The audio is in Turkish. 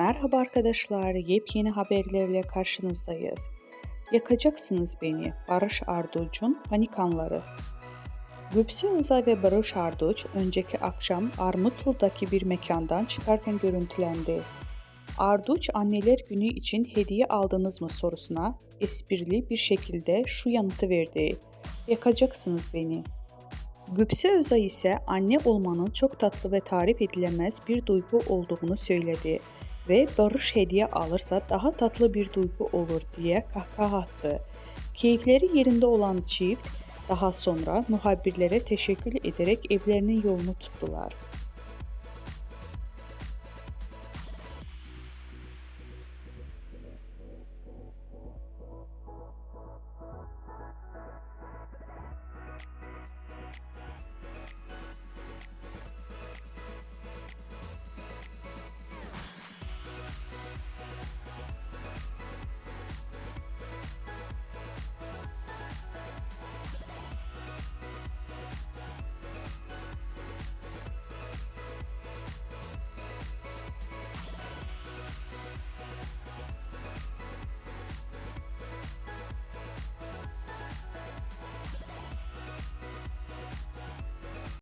Merhaba arkadaşlar, yepyeni haberlerle karşınızdayız. Yakacaksınız beni, Barış Arduç'un panik anları. Gülse Uzay ve Barış Arduç önceki akşam Armutlu'daki bir mekandan çıkarken görüntülendi. Arduç anneler günü için hediye aldınız mı sorusuna esprili bir şekilde şu yanıtı verdi. Yakacaksınız beni. Güpse Özay ise anne olmanın çok tatlı ve tarif edilemez bir duygu olduğunu söyledi ve Barış hediye alırsa daha tatlı bir duygu olur diye kahkaha attı. Keyifleri yerinde olan çift daha sonra muhabirlere teşekkür ederek evlerinin yolunu tuttular.